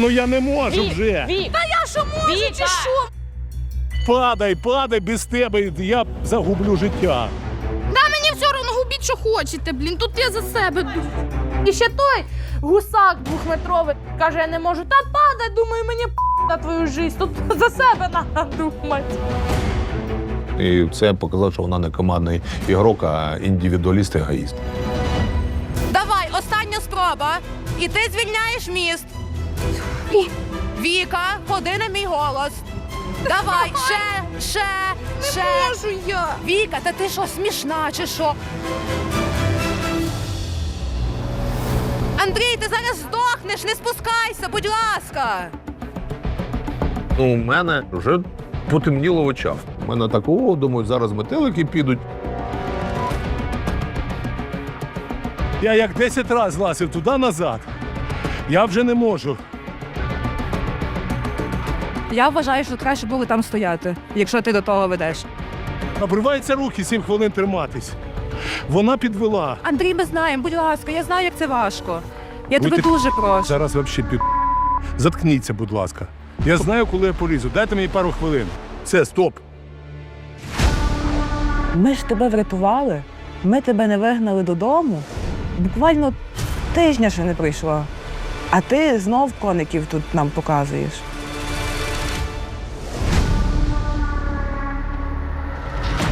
Ну я не можу вже. Вік, Та я що можу, Віка! чи що? Падай, падай без тебе. Я загублю життя. Та мені все одно губіть, що хочете, блін. Тут я за себе думаю. І ще той гусак двохметровий каже, я не можу. Та падай, думаю, мені п- на твою жизнь. Тут за себе треба думати. І це показало, що вона не командний ігрок, а індивідуаліст егоїст. Давай, остання спроба. І ти звільняєш міст. Віка, ходи на мій голос. Давай, ще, ще, ще. Можу я. Віка, та ти що, смішна чи що? Андрій, ти зараз здохнеш, не спускайся, будь ласка. Ну, у мене вже потемніло в очах. У мене так, о, думаю, зараз метелики підуть. Я як 10 разів лазив туди-назад. Я вже не можу. Я вважаю, що краще було там стояти, якщо ти до того ведеш. Обриваються руки 7 хвилин триматись. Вона підвела. Андрій, ми знаємо, будь ласка, я знаю, як це важко. Я Ну, тебе ти- дуже прошу. Зараз взагалі під. Заткніться, будь ласка. Я знаю, коли я полізу. Дайте мені пару хвилин. Все, стоп. Ми ж тебе врятували, ми тебе не вигнали додому. Буквально тижня ще не пройшло. А ти знов коників тут нам показуєш.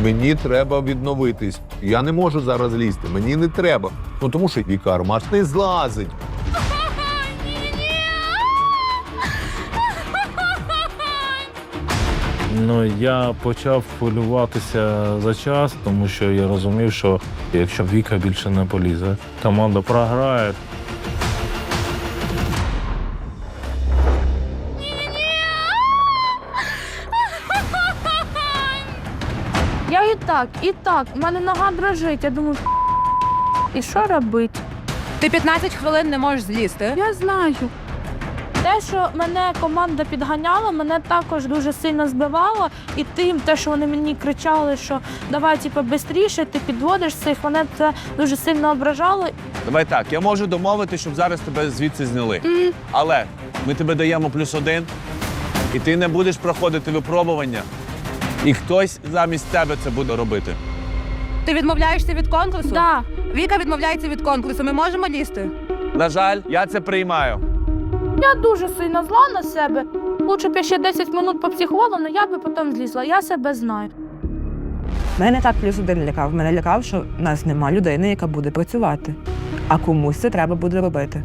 Мені треба відновитись. Я не можу зараз лізти. Мені не треба. Ну тому що Віка Армаш не злазить. Ну я почав хвилюватися за час, тому що я розумів, що якщо Віка більше не полізе, команда програє. Я і так, і так. У мене нога дрожить. Я думаю, і що робити? Ти 15 хвилин не можеш злізти. Я знаю. Те, що мене команда підганяла, мене також дуже сильно збивало. І тим, те, що вони мені кричали, що давай, типу, швидше, ти підводиш цих, мене це дуже сильно ображало. Давай так, я можу домовити, щоб зараз тебе звідси зняли. М, Але ми тебе даємо плюс один, і ти не будеш проходити випробування. І хтось замість тебе це буде робити. Ти відмовляєшся від конкурсу? Да. Віка відмовляється від конкурсу. Ми можемо лізти? На жаль, я це приймаю. Я дуже сильно зла на себе. Лучше б я ще 10 минут попсихувала, але я би потім злізла. Я себе знаю. Мене так плюс один лякав. Мене лякав, що в нас нема людини, яка буде працювати. А комусь це треба буде робити.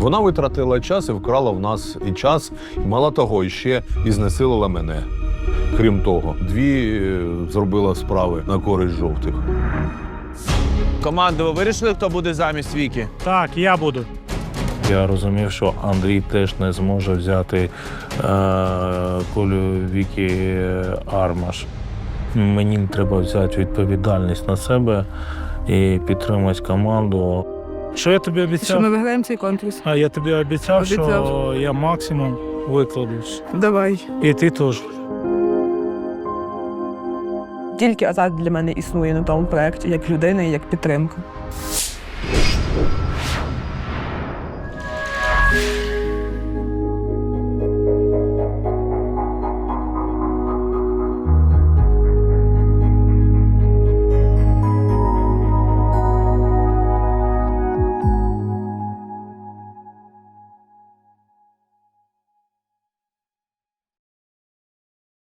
Вона витратила час і вкрала в нас і час, і мало того, і ще і знесилила мене. Крім того, дві е, зробила справи на користь жовтих. Команда, ви вирішили, хто буде замість Віки? Так, я буду. Я розумів, що Андрій теж не зможе взяти е, колю Вікі Армаш. Мені треба взяти відповідальність на себе і підтримати команду. Що я тобі Що обіцяв? ми виграємо цей конкурс? А я тобі обіцяв, що Обіцяв. я максимум викладусь. Давай. І ти теж. Тільки азарт для мене існує на тому проєкті як людина і як підтримка.